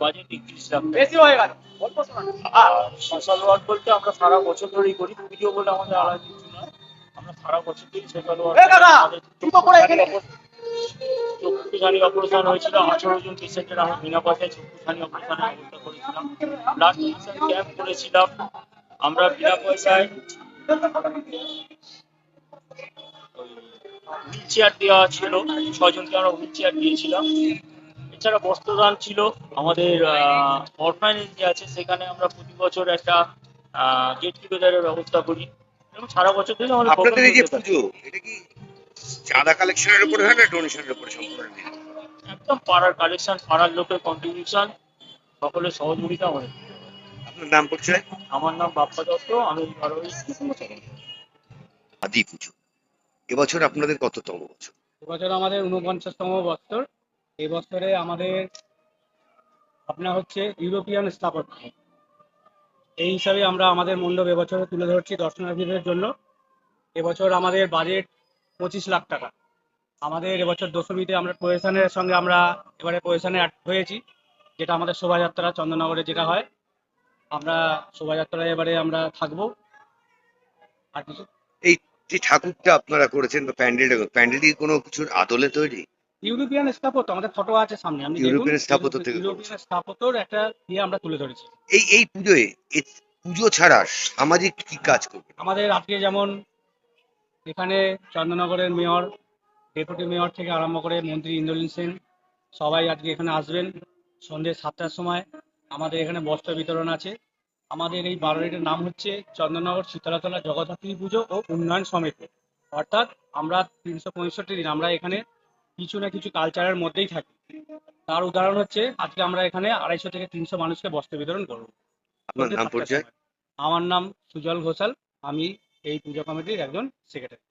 Budget বেশি হয়ে গেল অল্প সোশ্যাল ওয়ার্ক বলতে আমরা সারা বছর ধরেই করি পুজো বলে আমাদের আলাদা কিছু নয়। আমরা সারা বছর ধরেই সোশ্যাল ওয়ার্ক এ কাকা, চুপ করে এখানে। চক্ষুখানি অপারেশন হয়েছিল আঠারো জন পেশেন্টের আমরা বিনা পয়সায় চক্ষুখানি অপারেশনের ব্যবস্থা করেছিলাম। ব্লাড ক্যান্সার ক্যাম্প করেছিলাম। আমরা বিনা পয়সায় হুইল চেয়ার দেওয়া ছিল। ছজনকে আমরা হুইল চেয়ার দিয়েছিলাম। এছাড়া বস্ত্রদান ছিল আমাদের অরফানেজ যে আছে সেখানে আমরা প্রতি বছর একটা গেট টুগেদারের ব্যবস্থা করি। এবং সারা বছর ধরে আমাদের আপনাদের এই যে পুজো? এটা কি চাঁদা কালেকশনের উপরে হয় না ডোনেশনের উপরে সম্পূর্ণ একদম পাড়ার কালেকশন পাড়ার লোকের কন্ট্রিবিউশন সকলের সহযোগিতা আমাদের আপনার নাম পরিচয়? আমার নাম বাপ্পা দত্ত আমি আদি পুজো। এবছর আপনাদের কততম বছর? এবছর আমাদের উনপঞ্চাশতম বছর। এই বছরে আমাদের আপনার হচ্ছে ইউরোপিয়ান স্থাপত্য। এই হিসাবে আমরা আমাদের মণ্ডপ এবছরে তুলে ধরছি দর্শনার্থীদের জন্য। এবছর আমাদের বাজেট পঁচিশ লাখ টাকা। আমাদের এবছর দশমীতে আমরা প্রয়োজনের সঙ্গে আমরা এবারে প্রয়োজনে অ্যাড হয়েছি, যেটা আমাদের শোভাযাত্রা চন্দননগরে যেটা হয়। আমরা শোভাযাত্রায় এবারে আমরা থাকব। আর কিছু? এই যে ঠাকুরটা আপনারা করেছেন বা প্যান্ডেল প্যান্ডেল কি কোনো কিছুর আদলে তৈরি? ইউরোপিয়ান স্থাপত্য আমাদের ফটো আছে সামনে দেখুন। ইউরোপিয়ান স্থাপত্য থেকে ইউরোপিয়ান স্থাপত্যর একটা দিয়ে আমরা তুলে ধরেছি। এই এই পুজোয় এই পুজো ছাড়া সামাজিক কি কাজ করবে? আমাদের আজকে যেমন এখানে চন্দননগরের মেয়র ডেপুটি মেয়র থেকে আরম্ভ করে মন্ত্রী ইন্দ্রনীল সেন সবাই আজকে এখানে আসবেন সন্ধ্যে সাতটার সময়। আমাদের এখানে বস্ত্র বিতরণ আছে। আমাদের এই বারোটির নাম হচ্ছে চন্দননগর শীতলাতলা জগদ্ধাত্রী পুজো ও উন্নয়ন সমিতি। অর্থাৎ আমরা তিনশো পঁয়ষট্টি দিন আমরা এখানে কিছু না কিছু কালচারের মধ্যেই থাকি। তার উদাহরণ হচ্ছে আজকে আমরা এখানে আড়াইশো থেকে তিনশো মানুষকে বস্ত্র বিতরণ করব। আমার নাম সুজল ঘোষাল আমি এই পুজো কমিটির একজন সেক্রেটারি